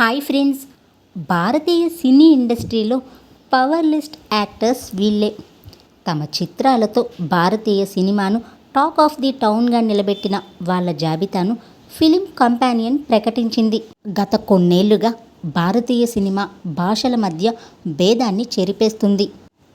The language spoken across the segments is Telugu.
Hi friends. భారతీయ సినీ ఇండస్ట్రీలో పవర్ లిస్ట్ యాక్టర్స్ వీళ్ళే. తమ చిత్రాలతో భారతీయ సినిమాను టాక్ ఆఫ్ ది టౌన్గా నిలబెట్టిన వాళ్ళ జాబితాను ఫిలిం కంపానియన్ ప్రకటించింది. గత కొన్నేళ్ళుగా భారతీయ సినిమా భాషల మధ్య భేదాన్ని చెరిపేస్తుంది.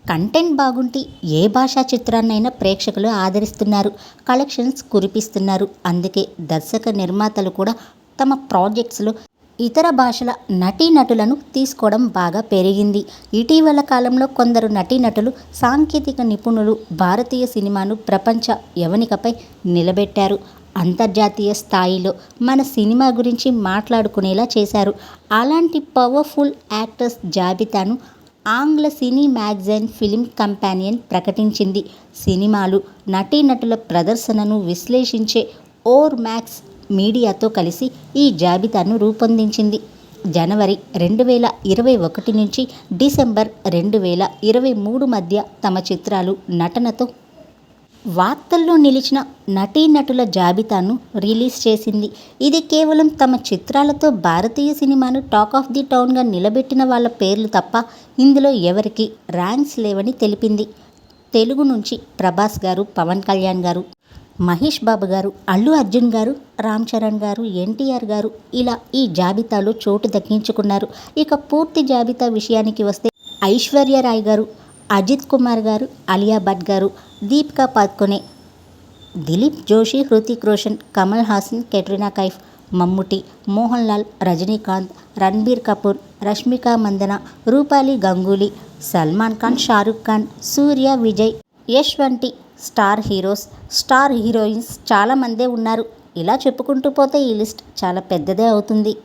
కంటెంట్ బాగుంటే ఏ భాషా చిత్రాన్నైనా ప్రేక్షకులు ఆదరిస్తున్నారు కలెక్షన్స్ కురిపిస్తున్నారు. అందుకే దర్శక నిర్మాతలు కూడా తమ ప్రాజెక్ట్స్లో ఇతర భాషల నటీనటులను తీసుకోవడం బాగా పెరిగింది. ఇటీవల కాలంలో కొందరు నటీనటులు సాంకేతిక నిపుణులు భారతీయ సినిమాను ప్రపంచ యవనికపై నిలబెట్టారు. అంతర్జాతీయ స్థాయిలో మన సినిమా గురించి మాట్లాడుకునేలా చేశారు. అలాంటి పవర్ఫుల్ యాక్టర్స్ జాబితాను ఆంగ్ల సినీ మ్యాగజైన్ ఫిలిం కంపానియన్ ప్రకటించింది. సినిమాలు నటీనటుల ప్రదర్శనను విశ్లేషించే ఓర్ మ్యాక్స్ మీడియాతో కలిసి ఈ జాబితాను రూపొందించింది. జనవరి రెండు వేల ఇరవై ఒకటి నుంచి డిసెంబర్ రెండు వేల ఇరవై మూడు మధ్య తమ చిత్రాలు నటనతో వార్తల్లో నిలిచిన నటీనటుల జాబితాను రిలీజ్ చేసింది. ఇది కేవలం తమ చిత్రాలతో భారతీయ సినిమాను టాక్ ఆఫ్ ది టౌన్గా నిలబెట్టిన వాళ్ళ పేర్లు తప్ప ఇందులో ఎవరికి ర్యాంక్స్ లేవని తెలిపింది. తెలుగు నుంచి ప్రభాస్ గారు పవన్ కళ్యాణ్ గారు మహేష్ బాబు గారు అల్లు అర్జున్ గారు రామ్ చరణ్ గారు ఎన్టీఆర్ గారు ఇలా ఈ జాబితాలో చోటు దక్కించుకున్నారు. ఇక పూర్తి జాబితా విషయానికి వస్తే ఐశ్వర్య రాయ్ గారు అజిత్ కుమార్ గారు అలియా భట్ గారు దీపికా పాద్కొనే దిలీప్ జోషి హృతిక్ రోషన్ కమల్ హాసన్ కెట్రినా కైఫ్ మమ్ముటి మోహన్ లాల్ రజనీకాంత్ రణ్బీర్ కపూర్ రష్మిక మందన రూపాలి గంగూలీ సల్మాన్ ఖాన్ షారుఖ్ ఖాన్ సూర్య విజయ్ యష్ వంటి స్టార్ హీరోస్ స్టార్ హీరోయిన్స్ చాలామందే ఉన్నారు. ఇలా చెప్పుకుంటూ పోతే ఈ లిస్ట్ చాలా పెద్దదే అవుతుంది.